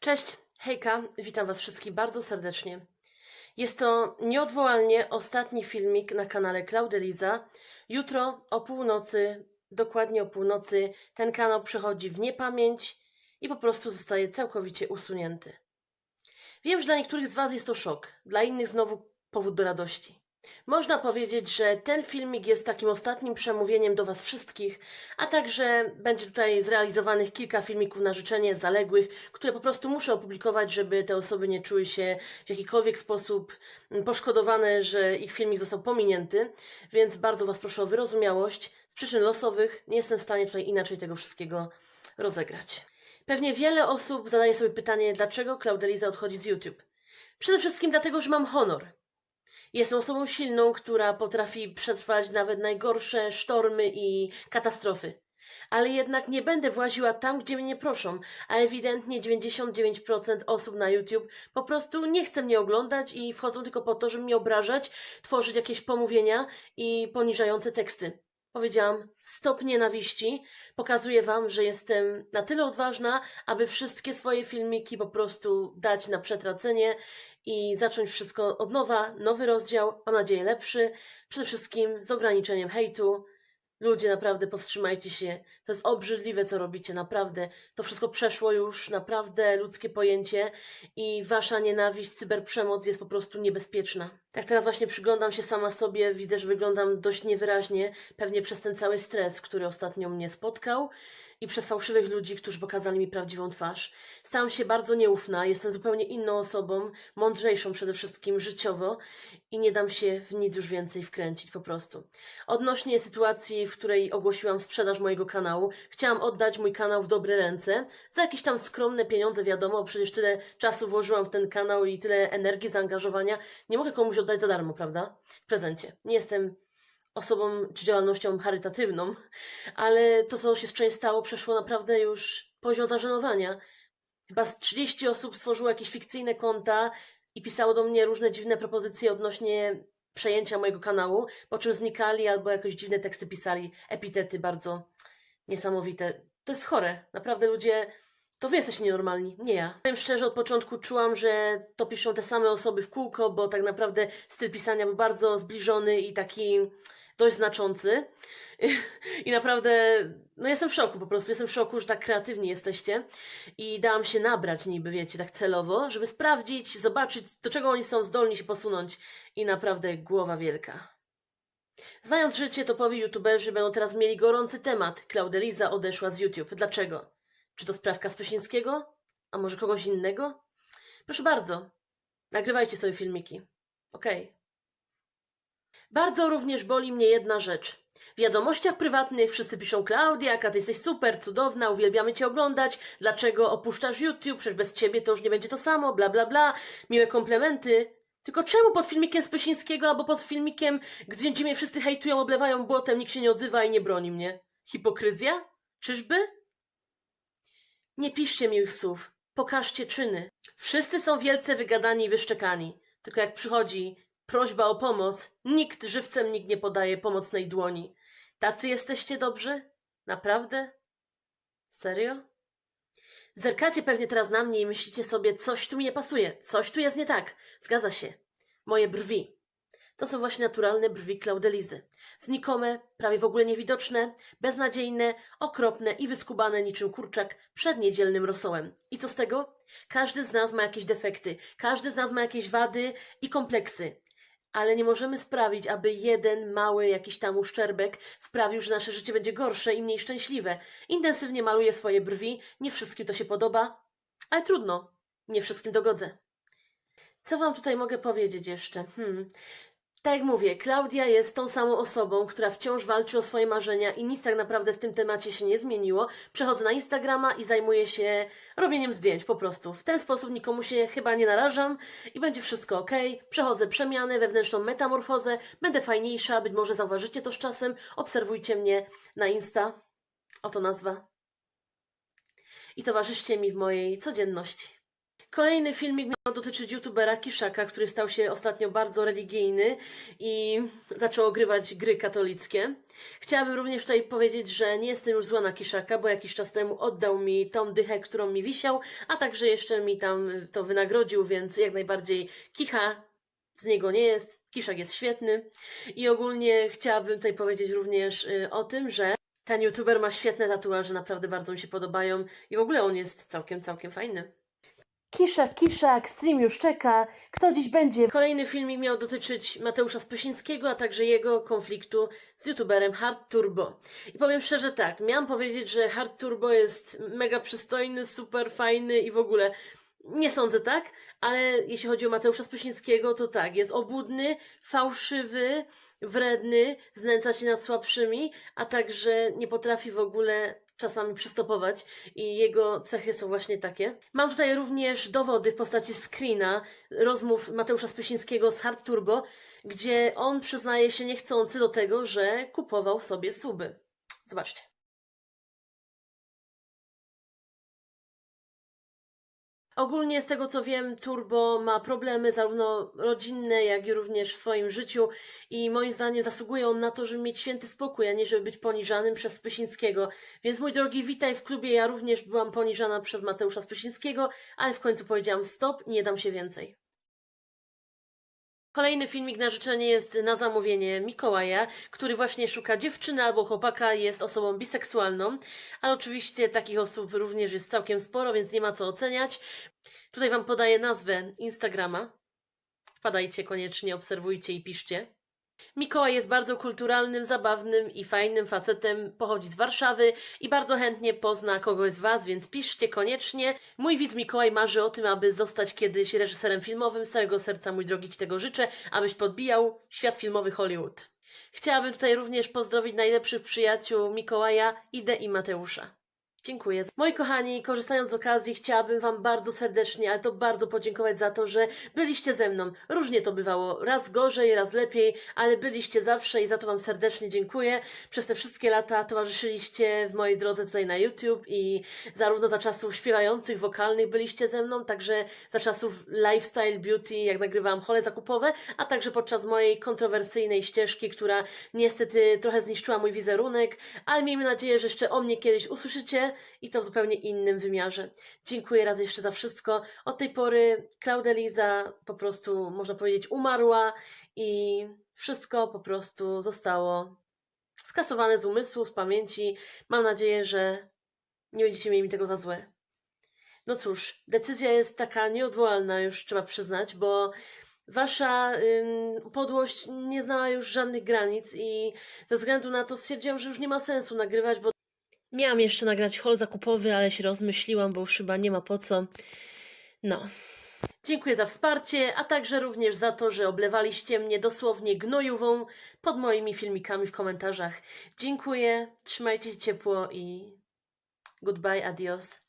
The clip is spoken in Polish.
Cześć, hejka, witam Was wszystkich bardzo serdecznie. Jest to nieodwołalnie ostatni filmik na kanale Klaudeliza. Jutro o północy, dokładnie o północy, ten kanał przechodzi w niepamięć i po prostu zostaje całkowicie usunięty. Wiem, że dla niektórych z Was jest to szok, dla innych znowu powód do radości. Można powiedzieć, że ten filmik jest takim ostatnim przemówieniem do Was wszystkich, a także będzie tutaj zrealizowanych kilka filmików na życzenie zaległych, które po prostu muszę opublikować, żeby te osoby nie czuły się w jakikolwiek sposób mm, poszkodowane, że ich filmik został pominięty. Więc bardzo Was proszę o wyrozumiałość. Z przyczyn losowych nie jestem w stanie tutaj inaczej tego wszystkiego rozegrać. Pewnie wiele osób zadaje sobie pytanie, dlaczego Klaudeliza odchodzi z YouTube. Przede wszystkim dlatego, że mam honor. Jestem osobą silną, która potrafi przetrwać nawet najgorsze sztormy i katastrofy. Ale jednak nie będę właziła tam, gdzie mnie nie proszą, a ewidentnie 99% osób na YouTube po prostu nie chce mnie oglądać i wchodzą tylko po to, żeby mnie obrażać, tworzyć jakieś pomówienia i poniżające teksty. Powiedziałam stop nienawiści. Pokazuję Wam, że jestem na tyle odważna, aby wszystkie swoje filmiki po prostu dać na przetracenie i zacząć wszystko od nowa, nowy rozdział, mam nadzieję lepszy, przede wszystkim z ograniczeniem hejtu. Ludzie, naprawdę powstrzymajcie się. To jest obrzydliwe, co robicie, naprawdę. To wszystko przeszło już, naprawdę ludzkie pojęcie i wasza nienawiść, cyberprzemoc jest po prostu niebezpieczna. Tak teraz właśnie przyglądam się sama sobie, widzę, że wyglądam dość niewyraźnie, pewnie przez ten cały stres, który ostatnio mnie spotkał i przez fałszywych ludzi, którzy pokazali mi prawdziwą twarz. Stałam się bardzo nieufna, jestem zupełnie inną osobą, mądrzejszą przede wszystkim życiowo i nie dam się w nic już więcej wkręcić po prostu. Odnośnie sytuacji, w której ogłosiłam sprzedaż mojego kanału, chciałam oddać mój kanał w dobre ręce, za jakieś tam skromne pieniądze, wiadomo, przecież tyle czasu włożyłam w ten kanał i tyle energii, zaangażowania, nie mogę komuś oddać za darmo, prawda? W prezencie. Nie jestem osobą czy działalnością charytatywną, ale to, co się wczoraj stało, przeszło naprawdę już poziom zażenowania. Chyba z 30 osób stworzyło jakieś fikcyjne konta i pisało do mnie różne dziwne propozycje odnośnie przejęcia mojego kanału, po czym znikali albo jakieś dziwne teksty pisali, epitety bardzo niesamowite. To jest chore. Naprawdę ludzie to wy jesteście nienormalni, nie ja. Powiem szczerze, od początku czułam, że to piszą te same osoby w kółko, bo tak naprawdę styl pisania był bardzo zbliżony i taki dość znaczący. I naprawdę, no jestem w szoku po prostu, jestem w szoku, że tak kreatywni jesteście. I dałam się nabrać niby, wiecie, tak celowo, żeby sprawdzić, zobaczyć, do czego oni są zdolni się posunąć. I naprawdę głowa wielka. Znając życie, topowi youtuberzy będą teraz mieli gorący temat. Klaudeliza odeszła z YouTube. Dlaczego? Czy to sprawka Spysińskiego? A może kogoś innego? Proszę bardzo, nagrywajcie sobie filmiki. Okej. Okay. Bardzo również boli mnie jedna rzecz. W wiadomościach prywatnych wszyscy piszą Klaudia, jaka ty jesteś super, cudowna, uwielbiamy cię oglądać, dlaczego opuszczasz YouTube, przecież bez ciebie to już nie będzie to samo, bla bla bla, miłe komplementy. Tylko czemu pod filmikiem Spysińskiego albo pod filmikiem, gdzie, mnie wszyscy hejtują, oblewają błotem, nikt się nie odzywa i nie broni mnie? Hipokryzja? Czyżby? Nie piszcie miłych słów, pokażcie czyny. Wszyscy są wielce wygadani i wyszczekani. Tylko jak przychodzi prośba o pomoc, nikt żywcem nikt nie podaje pomocnej dłoni. Tacy jesteście dobrzy? Naprawdę? Serio? Zerkacie pewnie teraz na mnie i myślicie sobie, coś tu mi nie pasuje, coś tu jest nie tak. Zgadza się. Moje brwi. To są właśnie naturalne brwi Klaudelizy. Znikome, prawie w ogóle niewidoczne, beznadziejne, okropne i wyskubane niczym kurczak przed niedzielnym rosołem. I co z tego? Każdy z nas ma jakieś defekty, każdy z nas ma jakieś wady i kompleksy. Ale nie możemy sprawić, aby jeden mały jakiś tam uszczerbek sprawił, że nasze życie będzie gorsze i mniej szczęśliwe. Intensywnie maluję swoje brwi, nie wszystkim to się podoba, ale trudno, nie wszystkim dogodzę. Co wam tutaj mogę powiedzieć jeszcze? Hmm. Tak jak mówię, Klaudia jest tą samą osobą, która wciąż walczy o swoje marzenia i nic tak naprawdę w tym temacie się nie zmieniło. Przechodzę na Instagrama i zajmuję się robieniem zdjęć po prostu. W ten sposób nikomu się chyba nie narażam i będzie wszystko ok. Przechodzę przemianę, wewnętrzną metamorfozę, będę fajniejsza, być może zauważycie to z czasem. Obserwujcie mnie na Insta. Oto nazwa. I towarzyszcie mi w mojej codzienności. Kolejny filmik miał dotyczyć youtubera Kiszaka, który stał się ostatnio bardzo religijny i zaczął ogrywać gry katolickie. Chciałabym również tutaj powiedzieć, że nie jestem już zła na Kiszaka, bo jakiś czas temu oddał mi tą dychę, którą mi wisiał, a także jeszcze mi tam to wynagrodził, więc jak najbardziej kicha z niego nie jest. Kiszak jest świetny. I ogólnie chciałabym tutaj powiedzieć również y, o tym, że ten youtuber ma świetne tatuaże, naprawdę bardzo mi się podobają i w ogóle on jest całkiem, całkiem fajny. Kiszak, kiszak, stream już czeka. Kto dziś będzie? Kolejny filmik miał dotyczyć Mateusza Spysińskiego, a także jego konfliktu z youtuberem Hard Turbo. I powiem szczerze tak, miałam powiedzieć, że Hard Turbo jest mega przystojny, super fajny i w ogóle nie sądzę tak, ale jeśli chodzi o Mateusza Spysińskiego, to tak, jest obłudny, fałszywy, wredny, znęca się nad słabszymi, a także nie potrafi w ogóle czasami przystopować i jego cechy są właśnie takie. Mam tutaj również dowody w postaci screena rozmów Mateusza Spysińskiego z Hard Turbo, gdzie on przyznaje się niechcący do tego, że kupował sobie suby. Zobaczcie. Ogólnie z tego co wiem, Turbo ma problemy zarówno rodzinne, jak i również w swoim życiu i moim zdaniem zasługuje on na to, żeby mieć święty spokój, a nie żeby być poniżanym przez Spysińskiego. Więc mój drogi, witaj w klubie. Ja również byłam poniżana przez Mateusza Spysińskiego, ale w końcu powiedziałam stop, nie dam się więcej. Kolejny filmik na życzenie jest na zamówienie Mikołaja, który właśnie szuka dziewczyny albo chłopaka, jest osobą biseksualną, ale oczywiście takich osób również jest całkiem sporo, więc nie ma co oceniać. Tutaj Wam podaję nazwę Instagrama. Wpadajcie koniecznie, obserwujcie i piszcie. Mikołaj jest bardzo kulturalnym, zabawnym i fajnym facetem, pochodzi z Warszawy i bardzo chętnie pozna kogoś z Was, więc piszcie koniecznie. Mój widz Mikołaj marzy o tym, aby zostać kiedyś reżyserem filmowym. Z całego serca, mój drogi, Ci tego życzę, abyś podbijał świat filmowy Hollywood. Chciałabym tutaj również pozdrowić najlepszych przyjaciół Mikołaja, Idę i Mateusza. Dziękuję. Moi kochani, korzystając z okazji, chciałabym Wam bardzo serdecznie, ale to bardzo podziękować za to, że byliście ze mną. Różnie to bywało, raz gorzej, raz lepiej, ale byliście zawsze i za to Wam serdecznie dziękuję. Przez te wszystkie lata towarzyszyliście w mojej drodze tutaj na YouTube i zarówno za czasów śpiewających, wokalnych byliście ze mną, także za czasów lifestyle, beauty, jak nagrywałam hole zakupowe, a także podczas mojej kontrowersyjnej ścieżki, która niestety trochę zniszczyła mój wizerunek, ale miejmy nadzieję, że jeszcze o mnie kiedyś usłyszycie i to w zupełnie innym wymiarze. Dziękuję raz jeszcze za wszystko. Od tej pory Claudeliza po prostu, można powiedzieć, umarła i wszystko po prostu zostało skasowane z umysłu, z pamięci. Mam nadzieję, że nie będziecie mieli mi tego za złe. No cóż, decyzja jest taka nieodwołalna, już trzeba przyznać, bo wasza ym, podłość nie znała już żadnych granic i ze względu na to stwierdziłam, że już nie ma sensu nagrywać, bo Miałam jeszcze nagrać hol zakupowy, ale się rozmyśliłam, bo już chyba nie ma po co. No. Dziękuję za wsparcie, a także również za to, że oblewaliście mnie dosłownie gnojową pod moimi filmikami w komentarzach. Dziękuję, trzymajcie się ciepło i goodbye, adios.